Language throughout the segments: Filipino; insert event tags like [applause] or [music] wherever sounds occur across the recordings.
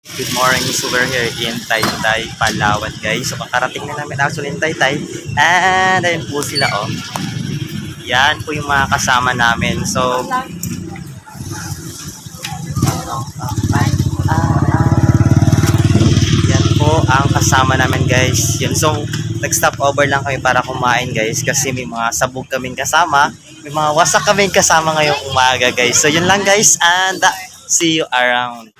Good morning, so we're here in Taytay, Palawan guys. So kakarating na namin actually in Taytay. And ayun po sila oh. Yan po yung mga kasama namin. So, yan po ang kasama namin guys. Yun, so nag-stop over lang kami para kumain guys kasi may mga sabog kaming kasama. May mga wasak kaming kasama ngayong umaga guys. So yun lang guys and uh, see you around.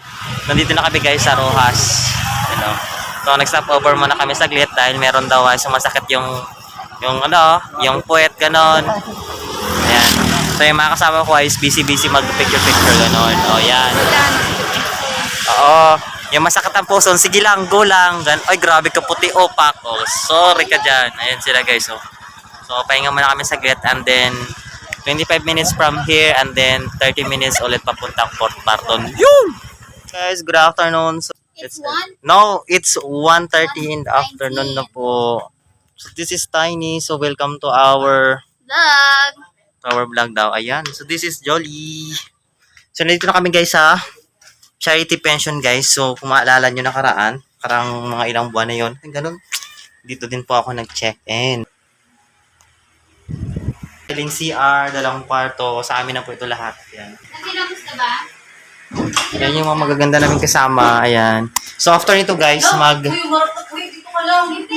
Nandito na kami guys sa Rojas. Hello. So nag-stop over muna kami saglit dahil meron daw ay sumasakit yung yung ano, yung puwet ganon. Ayan. So yung mga kasama ko ay busy-busy mag-picture-picture ganon. O yan. Oo. Yung masakit ang puso, sige lang, go lang. Gan Ay, grabe ka puti, opak. Oh, sorry ka dyan. Ayan sila guys. Oh. So, pahinga muna kami saglit and then 25 minutes from here and then 30 minutes ulit papuntang Port Barton. Yun! Guys, good afternoon. So, It's one? No, it's 1.30 in the afternoon na po. So, this is Tiny. So, welcome to our Vlog. our vlog daw. Ayan. So, this is Jolly. So, nandito na kami guys sa charity pension guys. So, kung maalala nyo nakaraan, karang mga ilang buwan na yon ganun. Dito din po ako nag-check-in. Feeling CR, dalawang kwarto. Sa amin na po ito lahat. Ayan. Nagkinamos ka ba? Ayan yung mga magaganda namin kasama. Ayan. So, after nito guys, mag... Hindi,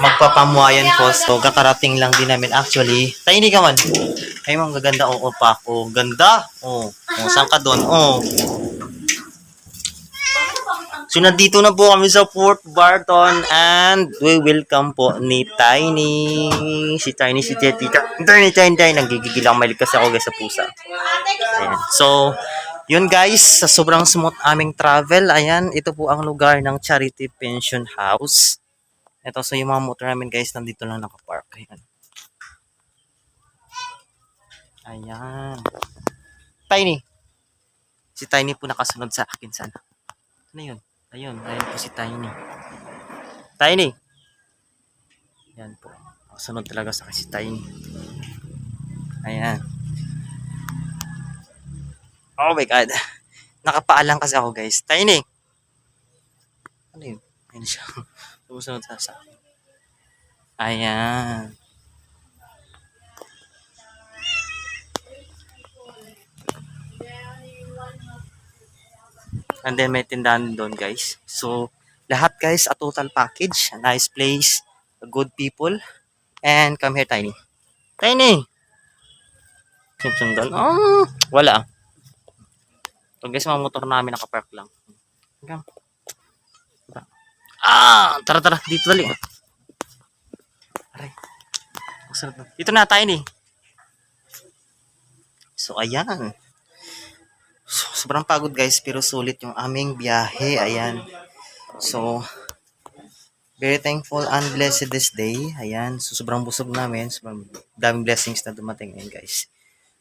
magpapamuayan po. So, kakarating lang din namin actually. Tiny ka man. Ay, mga gaganda. Oo, pa. Oh, ganda. Oo. Oh, saan ka doon? Oo. So, nandito na po kami sa Fort Barton and we welcome po ni Tiny. Si Tiny, si Jetty. Tiny, Tiny, Tiny. Nanggigigil ako. Malig kasi ako guys sa pusa. Ayan. So, yun guys, sa sobrang smooth aming travel, ayan, ito po ang lugar ng Charity Pension House. Ito, so yung mga motor namin guys, nandito lang nakapark. Ayan. Ayan. Tiny. Si Tiny po nakasunod sa akin sana. Ano yun? Ayun, ayun po si Tiny. Tiny. Ayan po. Nakasunod talaga sa akin si Tiny. Ayan. Oh my God. Nakapaalang kasi ako guys. Tiny. Ano yun? Ayun siya. [laughs] Sumusunod sa sa akin. Ayan. And then may tindahan doon guys. So, lahat guys, a total package. A nice place. A good people. And come here, Tiny. Tiny! Sundan. Oh, wala. So guys, mga motor namin nakapark lang. Hanggang. Ah! Tara, tara. Dito dali. Aray. Na. Dito na, Tiny. So, ayan. So, sobrang pagod guys, pero sulit yung aming biyahe. Ayan. So, very thankful and blessed this day. Ayan. So, sobrang busog namin. Sobrang daming blessings na dumating ngayon guys.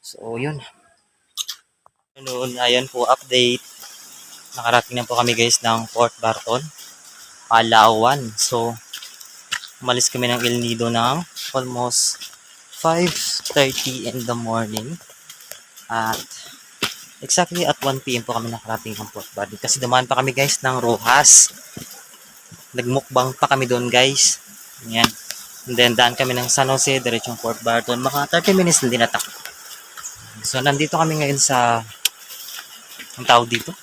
So, yun. Noon, ayan po, update. Nakarating na po kami guys ng Port Barton, Palawan. So, umalis kami ng El Nido ng almost 5.30 in the morning. At exactly at 1 p.m. po kami nakarating ng Port Barton. Kasi dumaan pa kami guys ng Rojas. Nagmukbang pa kami doon guys. Ayan. And then daan kami ng San Jose, diretsong Port Barton. Mga 30 minutes na dinatak. So, nandito kami ngayon sa ang tawag dito?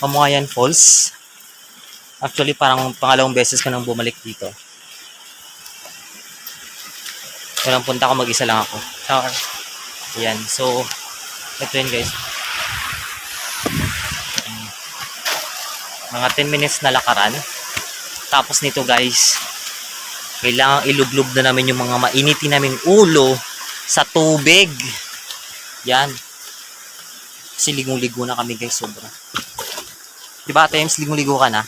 Pamuayan Falls. Actually, parang pangalawang beses ko nang bumalik dito. Walang punta ko, mag-isa lang ako. Ayan. So, ito yun guys. Mga 10 minutes na lakaran. Tapos nito guys, kailangan ilublog na namin yung mga mainitin namin ulo sa tubig. Yan. Kasi ligong-ligo na kami guys, sobra. Diba times ligong-ligo ka na?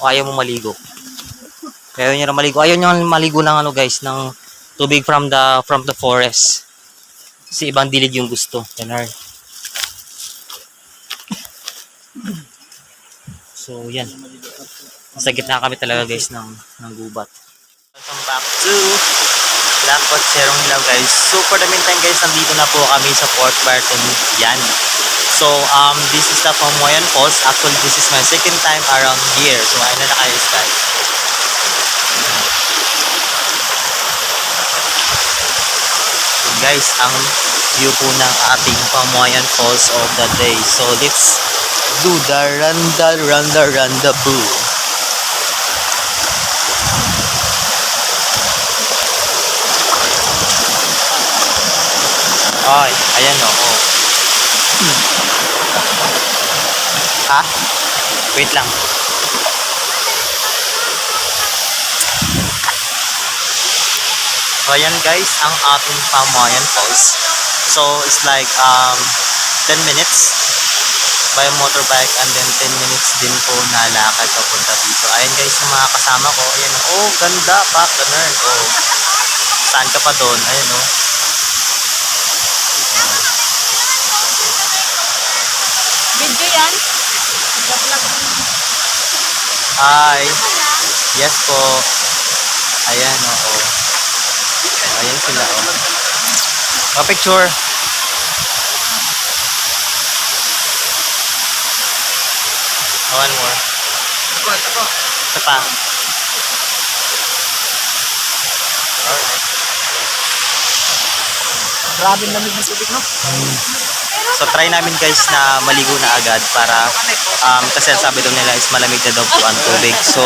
O ayaw mo maligo? Ayaw nyo na maligo. Ayaw nyo maligo ng ano guys, ng tubig from the from the forest. Kasi ibang dilig yung gusto. Ganun. So, yan. Sa gitna kami talaga guys ng, ng gubat. Welcome back to Blackpot Serong Hilaw guys. So for the meantime guys, nandito na po kami sa Port Barton. Yan. So um, this is the Pamoyan Falls. Actually, this is my second time around here. So, ayun na kayo guys. So, guys, ang view po ng ating Pamoyan Falls of the day. So, let's do the randa randa randa boo. Ay, ayan o. Oh. Ha? Wait lang. So, ayan guys, ang ating Pamayan Falls. So, it's like um, 10 minutes by motorbike and then 10 minutes din po na lakad papunta dito. Ayan guys, yung mga kasama ko. Ayan, oh, ganda pa, ganun. Oh. Saan ka pa doon? Ayan, oh. Hi. Yes po. Ayan, oo. Ayan sila, oh. Oh, picture. Oh, one more. Isa pa. Alright. Grabe ang lamig ng tubig, no? So, try namin guys na maligo na agad para um, kasi ang sabi daw nila is malamig na daw po ang tubig. So,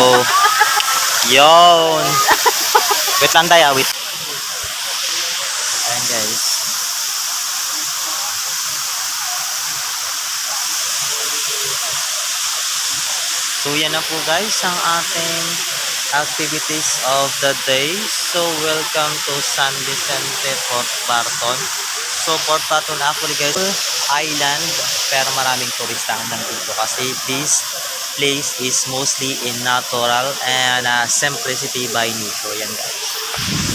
yon. Wait lang tayo, wait. Ayan guys. So, yan na po guys ang ating activities of the day. So, welcome to San Vicente, Port Barton. So, Port Barton actually guys, island, pero maraming turista ang nandito kasi this place is mostly in natural and uh, simplicity by nature. Yan guys.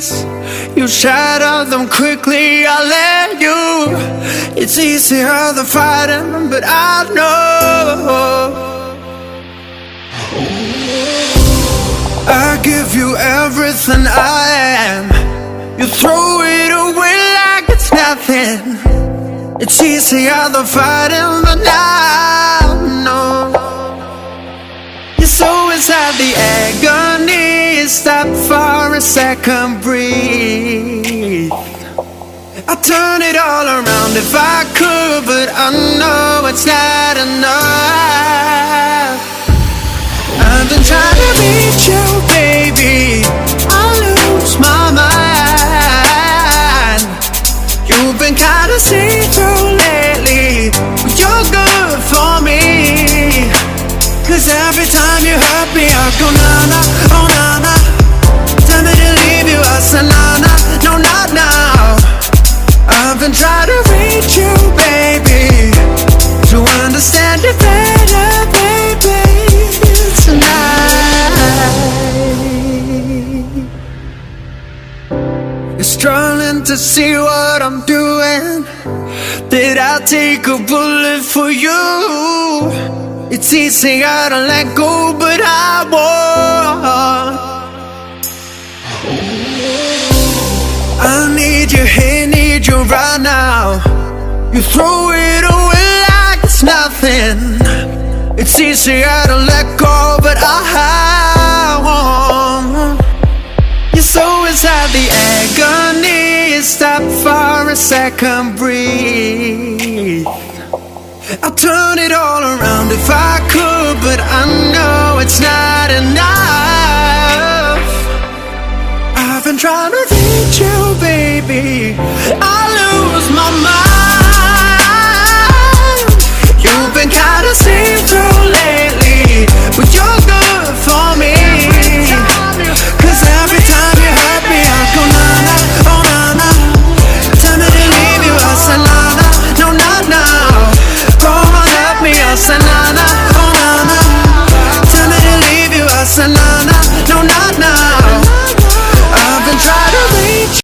Feelings. You shatter them quickly, I let you. It's easier than fighting, but I know. I give you everything I am. You throw it away like it's nothing. It's easier than fighting, but I know. Inside the agony. Stop for a second, breathe. I turn it all around if I could, but I know it's not oh na. Tell me to leave you, I na, no not now. I've been trying to reach you, baby, to understand you better, baby, tonight. Struggling to see what I'm doing. Did I take a bullet for you? It's easier to let go, but I won't. I need you here, need you right now. You throw it away like it's nothing. It's easier to let go, but I won't. You're so inside the agony. Stop for a second, breathe. I'll turn it all around if I could,